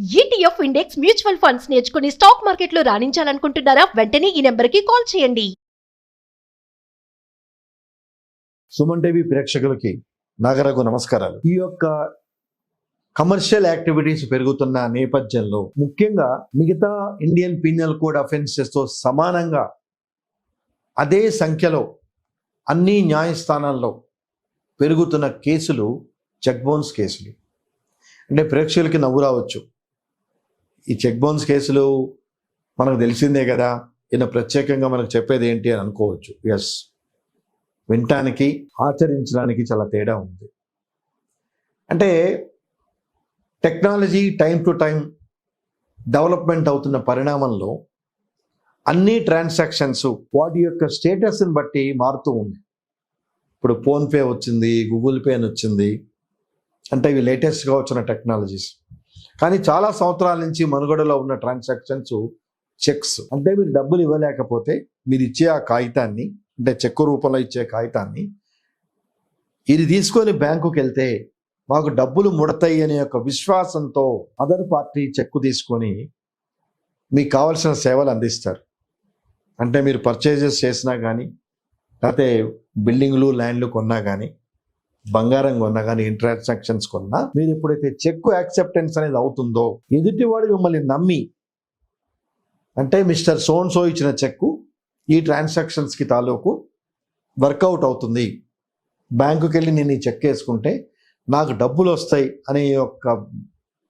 ETF index mutual funds నేర్చుకుని stock మార్కెట్లో రాణించాలనుకుంటున్నారా? వెంటనే ఈ నెంబర్కి కాల్ చేయండి. సుమన్ టీవీ ప్రేక్షకులకి నాగరకు నమస్కారాలు. ఈ యొక్క కమర్షియల్ యాక్టివిటీస్ పెరుగుతున్న నేపథ్యంలో ముఖ్యంగా మిగతా ఇండియన్ పీనల్ కోడ్ అఫెన్సెస్తో సమానంగా అదే సంఖ్యలో అన్ని న్యాయస్థానాల్లో పెరుగుతున్న కేసులు చెక్బౌన్స్ కేసులు. అంటే ప్రేక్షకులకి నవ్వు రావచ్చు. ఈ చెక్ బౌన్స్ కేసులు మనకు తెలిసిందే కదా. ఈయన ప్రత్యేకంగా మనకు చెప్పేది ఏంటి అని అనుకోవచ్చు. ఎస్ వినటానికి ఆచరించడానికి చాలా తేడా ఉంది. అంటే technology time to time development అవుతున్న పరిణామంలో అన్ని ట్రాన్సాక్షన్స్ వాటి యొక్క స్టేటస్ని బట్టి మారుతూ ఉన్నాయి. ఇప్పుడు ఫోన్పే వచ్చింది గూగుల్ పే అని వచ్చింది. అంటే ఇవి లేటెస్ట్గా వచ్చిన టెక్నాలజీస్. కానీ చాలా సంవత్సరాల నుంచి మనుగడలో ఉన్న ట్రాన్సాక్షన్స్ చెక్స్. అంటే మీరు డబ్బులు ఇవ్వలేకపోతే మీరు ఇచ్చే ఆ కాగితాన్ని అంటే చెక్కు రూపంలో ఇచ్చే కాగితాన్ని ఇది తీసుకొని బ్యాంకుకి వెళ్తే మాకు డబ్బులు ముడతాయి అనే ఒక విశ్వాసంతో అదర్ పార్టీ చెక్కు తీసుకొని మీకు కావలసిన సేవలు అందిస్తారు. అంటే మీరు పర్చేజెస్ చేసినా కానీ లేకపోతే బిల్డింగ్లు ల్యాండ్లు కొన్నా కానీ బంగారం కొన్నా కానీ ఇంట్రాన్సాక్షన్స్ కొన్నా మీరు ఎప్పుడైతే చెక్కు యాక్సెప్టెన్స్ అనేది అవుతుందో ఎదుటివాడు మిమ్మల్ని నమ్మి అంటే మిస్టర్ సోన్ సో ఇచ్చిన చెక్కు ఈ ట్రాన్సాక్షన్స్కి తాలూకు వర్కౌట్ అవుతుంది. బ్యాంకుకి వెళ్ళి నేను ఈ చెక్ వేసుకుంటే నాకు డబ్బులు వస్తాయి అనే యొక్క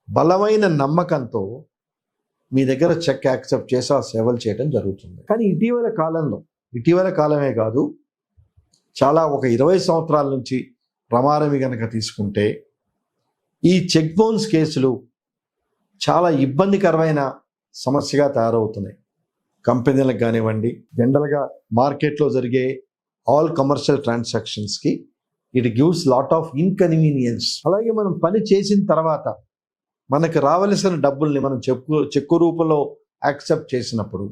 బలమైన నమ్మకంతో మీ దగ్గర చెక్ యాక్సెప్ట్ చేసి ఆ సేవలు చేయడం జరుగుతుంది. కానీ ఇటీవల కాలంలో ఇటీవల కాలమే కాదు చాలా ఒక ఇరవై సంవత్సరాల నుంచి ప్రమాదమి కనుక తీసుకుంటే ఈ చెక్ బౌన్స్ కేసులు చాలా ఇబ్బందికరమైన సమస్యగా తయారవుతున్నాయి. కంపెనీలకు కానివ్వండి జనరల్గా మార్కెట్లో జరిగే all commercial ట్రాన్సాక్షన్స్కి it gives lot of inconvenience. అలాగే మనం పని చేసిన తర్వాత మనకు రావలసిన డబ్బుల్ని మనం చెక్కు చెక్కు రూపంలో యాక్సెప్ట్ చేసినప్పుడు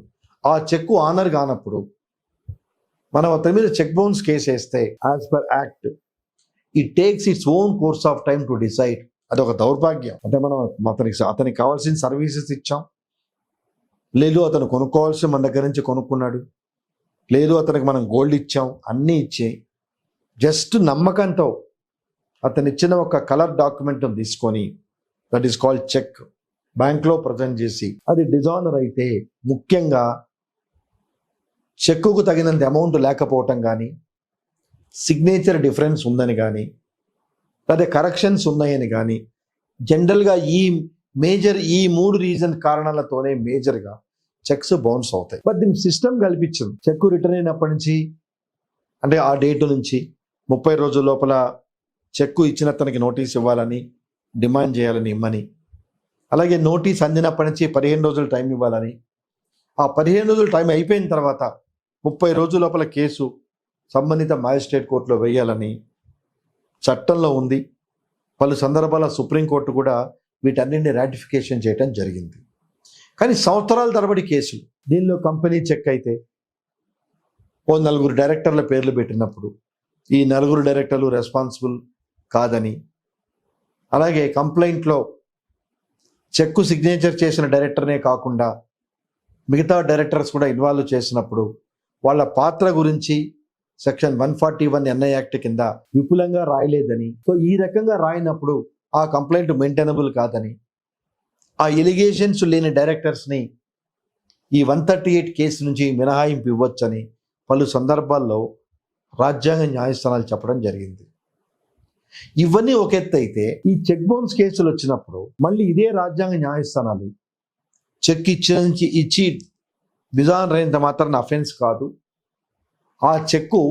ఆ చెక్కు ఆనర్ కానప్పుడు మనం అతని మీద చెక్ బౌన్స్ కేసు వేస్తే as per act it takes its own course of time to decide అది ఒక దౌర్భాగ్యం. అంటే మనం అతనికి అతనికి కావాల్సిన సర్వీసెస్ ఇచ్చాం. లేదు అతను కొనుక్కోవాల్సి మన దగ్గర నుంచి కొనుక్కున్నాడు. లేదు అతనికి మనం గోల్డ్ ఇచ్చాం. అన్నీ ఇచ్చి జస్ట్ నమ్మకంతో అతను ఇచ్చిన ఒక కలర్ డాక్యుమెంట్ తీసుకొని దట్ ఈస్ కాల్డ్ చెక్ బ్యాంక్లో ప్రజెంట్ చేసి అది డిజానర్ అయితే ముఖ్యంగా చెక్కుకు తగినంత అమౌంట్ లేకపోవటం కానీ సిగ్నేచర్ డిఫరెన్స్ ఉందని కానీ లేదా కరెక్షన్స్ ఉన్నాయని కానీ జనరల్గా ఈ మేజర్ ఈ మూడు రీజన్ కారణాలతోనే మేజర్గా చెక్స్ బౌన్స్ అవుతాయి. బట్ దీని సిస్టమ్ కల్పించింది. చెక్ రిటర్న్ అయినప్పటి నుంచి అంటే ఆ డేట్ నుంచి ముప్పై రోజుల లోపల చెక్కు ఇచ్చిన తనకి నోటీస్ ఇవ్వాలని డిమాండ్ చేయాలని ఇమ్మని అలాగే నోటీస్ అందినప్పటి నుంచి పదిహేను రోజులు టైం ఇవ్వాలని ఆ పదిహేను రోజులు టైం అయిపోయిన తర్వాత ముప్పై రోజుల లోపల కేసు సంబంధిత మ్యాజిస్ట్రేట్ కోర్టులో వేయాలని చట్టంలో ఉంది. పలు సందర్భాల సుప్రీంకోర్టు కూడా వీటన్నింటిని రాటిఫికేషన్ చేయడం జరిగింది. కానీ సంవత్సరాల తరబడి కేసులు. దీనిలో కంపెనీ చెక్ అయితే ఓ నలుగురు డైరెక్టర్ల పేర్లు పెట్టినప్పుడు ఈ నలుగురు డైరెక్టర్లు రెస్పాన్సిబుల్ కాదని అలాగే కంప్లైంట్లో చెక్కు సిగ్నేచర్ చేసిన డైరెక్టర్నే కాకుండా మిగతా డైరెక్టర్స్ కూడా ఇన్వాల్వ్ చేసినప్పుడు వాళ్ళ పాత్ర గురించి section one forty one NI act కింద విపులంగా రాయలేదని. సో ఈ రకంగా రాయినప్పుడు ఆ కంప్లైంట్ మెయింటైనబుల్ కాదని. ఆ ఎలిగేషన్స్ లేని డైరెక్టర్స్ని ఈ వన్ థర్టీ ఎయిట్ కేసు నుంచి మినహాయింపు ఇవ్వచ్చని పలు సందర్భాల్లో రాజ్యాంగ న్యాయస్థానాలు చెప్పడం జరిగింది. ఇవన్నీ ఒక ఎత్తు అయితే ఈ చెక్ బౌన్స్ కేసులు వచ్చినప్పుడు మళ్ళీ ఇదే రాజ్యాంగ న్యాయస్థానాలు చెక్ ఇచ్చిన నుంచి ఇచ్చి డిజాన్ అయినంత మాత్రం అఫెన్స్ కాదు. ఆ చెక్కు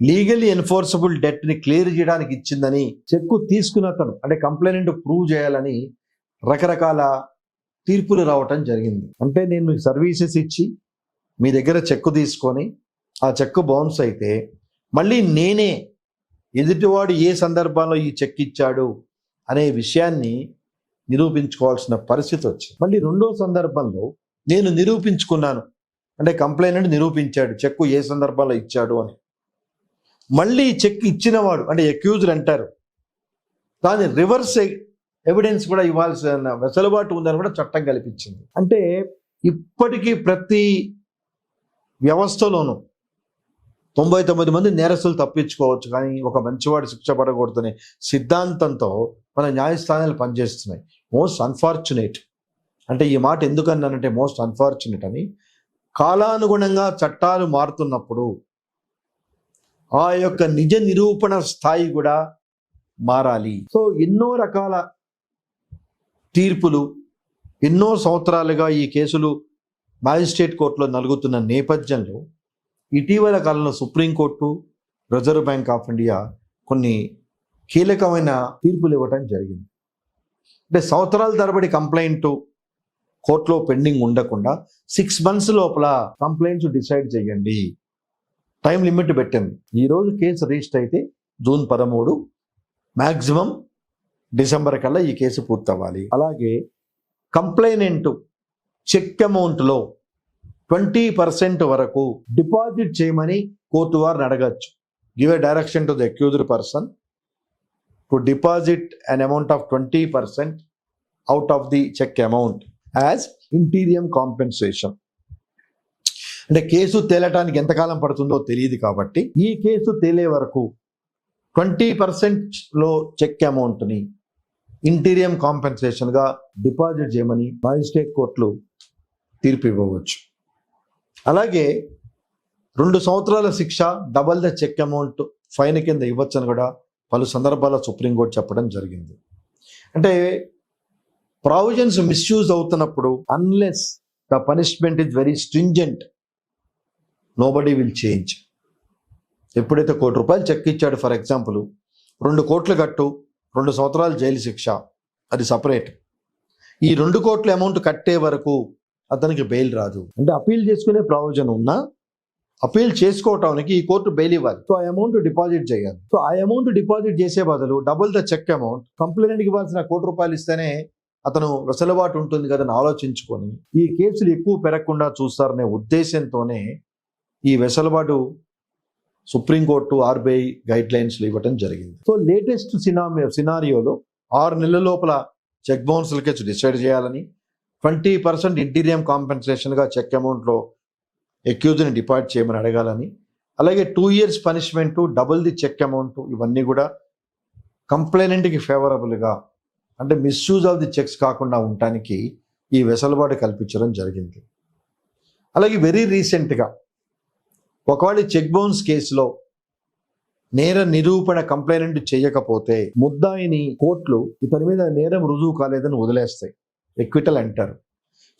లీగల్లీ ఎన్ఫోర్సబుల్ డెట్ని క్లియర్ చేయడానికి ఇచ్చిందని చెక్కు తీసుకున్న అతను అంటే కంప్లైంట్ ప్రూవ్ చేయాలని రకరకాల తీర్పులు రావటం జరిగింది. అంటే నేను మీకు సర్వీసెస్ ఇచ్చి మీ దగ్గర చెక్కు తీసుకొని ఆ చెక్కు బౌన్స్ అయితే మళ్ళీ నేనే ఎదుటివాడు ఏ సందర్భంలో ఈ చెక్ ఇచ్చాడు అనే విషయాన్ని నిరూపించుకోవాల్సిన పరిస్థితి వచ్చింది. మళ్ళీ రెండో సందర్భంలో నేను నిరూపించుకున్నాను. అంటే కంప్లైంట్ నిరూపించాడు చెక్కు ఏ సందర్భంలో ఇచ్చాడు అని. మళ్ళీ చెక్ ఇచ్చినవాడు అంటే ఎక్యూజ్డ్ అంటారు. దాని రివర్స్ ఎవిడెన్స్ కూడా ఇవ్వాల్సిన వెసులుబాటు ఉందని కూడా చట్టం కల్పించింది. అంటే ఇప్పటికీ ప్రతి వ్యవస్థలోనూ తొంభై తొమ్మిది మంది నేరస్తులు తప్పించుకోవచ్చు కానీ ఒక మంచివాడు శిక్ష పడకూడదనే సిద్ధాంతంతో మన న్యాయస్థానాలు పనిచేస్తున్నాయి. మోస్ట్ అన్ఫార్చునేట్ అంటే ఈ మాట ఎందుకన్నానంటే మోస్ట్ అన్ఫార్చునేట్ అని. కాలానుగుణంగా చట్టాలు మారుతున్నప్పుడు ఆ యొక్క నిజ నిరూపణ స్థాయి కూడా మారాలి. సో ఎన్నో రకాల తీర్పులు ఎన్నో సంవత్సరాలుగా ఈ కేసులు మ్యాజిస్ట్రేట్ కోర్టులో నలుగుతున్న నేపథ్యంలో ఇటీవల కాలంలో supreme court reserve bank of India కొన్ని కీలకమైన తీర్పులు ఇవ్వటం జరిగింది. అంటే సంవత్సరాల తరబడి కంప్లైంట్ కోర్టులో పెండింగ్ ఉండకుండా సిక్స్ మంత్స్ లోపల కంప్లైంట్స్ డిసైడ్ చేయండి. టైం లిమిట్ పెట్టింది ఈరోజు కేసు రిజిస్టర్ అయితే జూన్ పదమూడు మ్యాక్సిమం డిసెంబర్ కల్లా ఈ కేసు పూర్తవ్వాలి. అలాగే కంప్లైనెంట్ చెక్ అమౌంట్లో ట్వంటీ పర్సెంట్ వరకు డిపాజిట్ చేయమని కోర్టు వారిని అడగచ్చు. Give a direction to the accused person to deposit an amount of twenty percent out of the cheque amount. As interim compensation అంటే కేసు తేలటానికి ఎంతకాలం పడుతుందో తెలియదు కాబట్టి ఈ కేసు తేలే వరకు ట్వంటీ పర్సెంట్లో చెక్ అమౌంట్ని ఇంటీరియం కాంపెన్సేషన్గా డిపాజిట్ చేయమని మ్యాజిస్ట్రేట్ కోర్టులు తీర్పు ఇవ్వవచ్చు. అలాగే రెండు సంవత్సరాల శిక్ష double the cheque amount fine కింద ఇవ్వచ్చని కూడా పలు సందర్భాల్లో సుప్రీంకోర్టు చెప్పడం జరిగింది. అంటే ప్రావిజన్స్ మిస్యూజ్ అవుతున్నప్పుడు unless the punishment is very stringent nobody will change ఎప్పుడైతే కోటి రూపాయలు చెక్ ఇచ్చాడు ఫర్ ఎగ్జాంపుల్ రెండు కోట్లు కట్టు రెండు సంవత్సరాలు జైలు శిక్ష అది సపరేట్ ఈ రెండు కోట్ల అమౌంట్ కట్టే వరకు అతనికి బెయిల్ రాదు. అంటే అపీల్ చేసుకునే ప్రావిజన్ ఉన్నా అపీల్ చేసుకోవటానికి ఈ కోర్టు బెయిల్ ఇవ్వాలి. సో ఆ అమౌంట్ డిపాజిట్ చేయాలి. సో ఆ అమౌంట్ డిపాజిట్ చేసే బదులు డబుల్ ద చెక్ అమౌంట్ కంప్లైంట్కి ఇవ్వాల్సిన కోటి రూపాయలు ఇస్తేనే అతను వెసులుబాటు ఉంటుంది కదా అని ఆలోచించుకొని ఈ కేసులు ఎక్కువ పెరగకుండా చూస్తారనే ఉద్దేశంతోనే ఈ వెసులుబాటు సుప్రీంకోర్టు ఆర్బీఐ గైడ్ లైన్స్లు ఇవ్వటం జరిగింది. సో లేటెస్ట్ సినా సినారియోలో ఆరు నెలల లోపల చెక్ బౌన్స్లకే డిసైడ్ చేయాలని ట్వంటీ పర్సెంట్ ఇంటీరియం కాంపెన్సేషన్గా చెక్ అమౌంట్లో ఎక్యూజ్ని డిపాజిట్ చేయమని అడగాలని అలాగే two years punishment double the cheque amount ఇవన్నీ కూడా కంప్లైనెంట్కి ఫేవరబుల్గా అంటే మిస్యూజ్ ఆఫ్ ది చెక్స్ కాకుండా ఉండటానికి ఈ వెసలుబాటు కల్పించడం జరిగింది. అలాగే వెరీ రీసెంట్గా ఒకవేళ చెక్ బౌన్స్ కేసులో నేర నిరూపణ కంప్లైంట్ చేయకపోతే ముద్దాయిని కోర్టులు ఇతని మీద నేరం రుజువు కాలేదని వదిలేస్తాయి. ఎక్విటల్ అంటారు.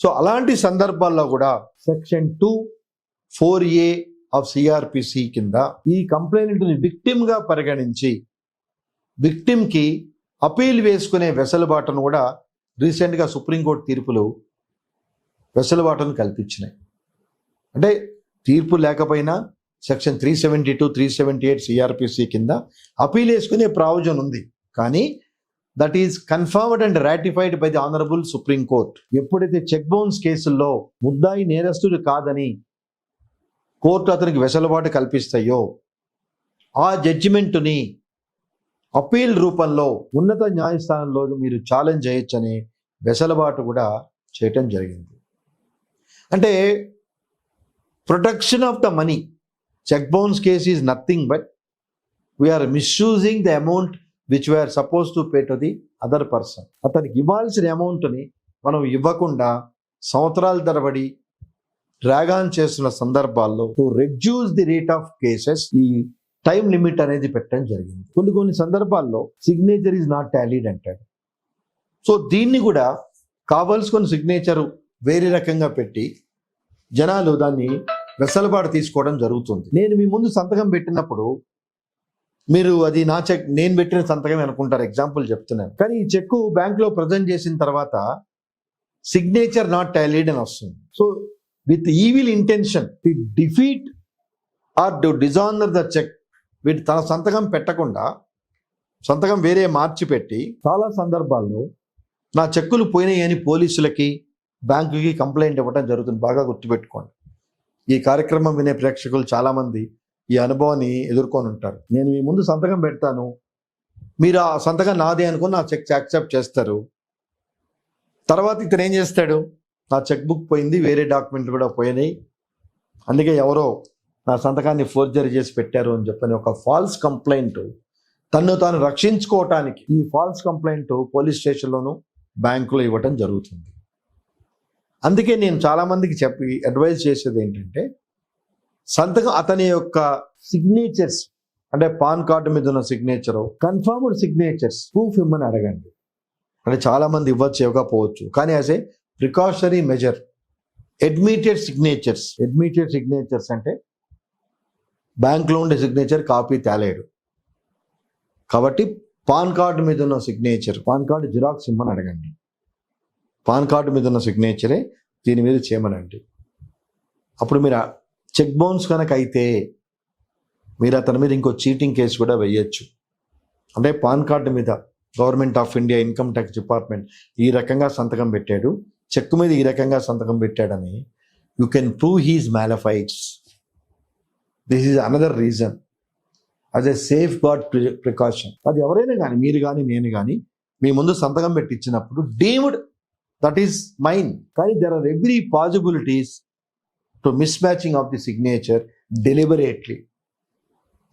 సో అలాంటి సందర్భాల్లో కూడా section two four A of CrPC కింద ఈ కంప్లైంట్ని విక్టిమ్గా పరిగణించి విక్టిమ్కి అపీల్ వేసుకునే వెసలుబాటును కూడా రీసెంట్గా సుప్రీంకోర్టు తీర్పులు వెసలుబాటును కల్పించినాయి. అంటే తీర్పు లేకపోయినా section three seventy two three seventy eight CrPC కింద అపీల్ వేసుకునే ప్రావిజన్ ఉంది. కానీ that is confirmed and ratified by the honourable supreme court ఎప్పుడైతే చెక్ బౌన్స్ కేసుల్లో ముద్దాయి నేరస్తుడు కాదని కోర్టు అతనికి వెసలుబాటు కల్పిస్తాయో ఆ జడ్జిమెంటుని అపీల్ రూపంలో ఉన్నత న్యాయస్థానంలో మీరు ఛాలెంజ్ చేయొచ్చనే వెసలుబాటు కూడా చేయటం జరిగింది. అంటే protection of the money cheque bounce case is nothing but we are misusing the amount which we are supposed to pay to the other person. అతనికి ఇవ్వాల్సిన అమౌంట్ని మనం ఇవ్వకుండా సంవత్సరాల తరబడి డ్రాగ్ ఆన్ చేస్తున్న సందర్భాల్లో to reduce the rate of cases ఈ టైం లిమిట్ అనేది పెట్టడం జరిగింది. కొన్ని కొన్ని సందర్భాల్లో సిగ్నేచర్ ఈజ్ నాట్ టాలీడ్ అంటాడు. సో దీన్ని కూడా కావలసుకున్న సిగ్నేచర్ వేరే రకంగా పెట్టి జనాలు దాన్ని వెసలుబాటు తీసుకోవడం జరుగుతుంది. నేను మీ ముందు సంతకం పెట్టినప్పుడు మీరు అది నా చెక్ నేను పెట్టిన సంతకం అనుకుంటారు. ఎగ్జాంపుల్ చెప్తున్నాను. కానీ ఈ చెక్ బ్యాంక్లో ప్రజెంట్ చేసిన తర్వాత సిగ్నేచర్ నాట్ టాలీడ్ అని వస్తుంది. So with evil intention to defeat or to dishonour the cheque వీటి తన సంతకం పెట్టకుండా సంతకం వేరే మార్చి పెట్టి చాలా సందర్భాల్లో నా చెక్కులు పోయినాయి అని పోలీసులకి బ్యాంకుకి కంప్లైంట్ ఇవ్వడం జరుగుతుంది. బాగా గుర్తుపెట్టుకోండి. ఈ కార్యక్రమం వినే ప్రేక్షకులు చాలామంది ఈ అనుభవాన్ని ఎదుర్కొని ఉంటారు. నేను మీ ముందు సంతకం పెడతాను. మీరు ఆ సంతకం నాదే అనుకుని నా చెక్ యాక్సెప్ట్ చేస్తారు. తర్వాత ఇతను ఏం చేస్తాడు? నా చెక్ బుక్ పోయింది వేరే డాక్యుమెంట్లు కూడా పోయినాయి. అందుకే ఎవరో నా సంతకాన్ని ఫోర్జరీ చేసి పెట్టారు అని చెప్పని ఒక ఫాల్స్ కంప్లైంట్ తన్ను తాను రక్షించుకోవటానికి ఈ ఫాల్స్ కంప్లైంట్ పోలీస్ స్టేషన్లోనూ బ్యాంకులో ఇవ్వటం జరుగుతుంది. అందుకే నేను చాలామందికి చెప్పి అడ్వైజ్ చేసేది ఏంటంటే సంతకం అతని యొక్క సిగ్నేచర్స్ అంటే పాన్ కార్డు మీద ఉన్న సిగ్నేచర్ కన్ఫర్మ్డ్ సిగ్నేచర్స్ ప్రూఫ్ ఇమ్మని అడగండి. అంటే చాలామంది ఇవ్వచ్చు ఇవ్వకపోవచ్చు. కానీ as a precautionary measure admitted signatures admitted signatures అంటే బ్యాంక్లో ఉండే సిగ్నేచర్ కాపీ తేలేడు. కాబట్టి పాన్ కార్డు మీద ఉన్న సిగ్నేచర్ పాన్ కార్డు జిరాక్స్ ఇమ్మని అడగండి. పాన్ కార్డు మీద ఉన్న సిగ్నేచరే దీని మీద చేయమనండి. అప్పుడు మీరు చెక్ బౌన్స్ కనుక అయితే మీరు అతని మీద ఇంకో చీటింగ్ కేసు కూడా వేయచ్చు. అంటే పాన్ కార్డు మీద government of India income tax department ఈ రకంగా సంతకం పెట్టాడు. చెక్ మీద ఈ రకంగా సంతకం పెట్టాడని you can prove his malafides this is another reason as a safeguard precaution అది ఎవరైనా కానీ మీరు కానీ నేను కానీ మీ ముందు సంతకం పెట్టి ఇచ్చినప్పుడు డీమ్డ్ దట్ ఈస్ మైన్ కానీ there are every possibilities to mismatching of the signature deliberately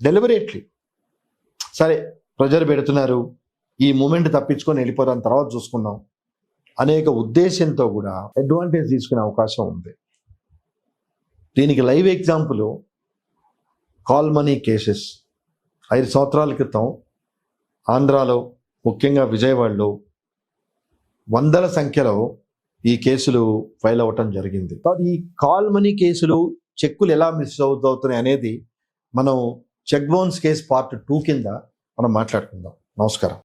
deliberately సరే ప్రెజర్ పెడుతున్నారు. ఈ మూమెంట్ తప్పించుకొని వెళ్ళిపోదాం తర్వాత చూసుకున్నాం అనేక ఉద్దేశంతో కూడా అడ్వాంటేజ్ తీసుకునే అవకాశం ఉంది. దీనికి live example call money cases. ఐదు సంవత్సరాల క్రితం ఆంధ్రాలో ముఖ్యంగా విజయవాడలో వందల సంఖ్యలో ఈ కేసులు ఫైల్ అవ్వటం జరిగింది. ఈ కాల్ మనీ కేసులు చెక్కులు ఎలా మిస్ అవుతున్నాయి అనేది మనం cheque bounce case part two కింద మనం మాట్లాడుకుందాం. నమస్కారం.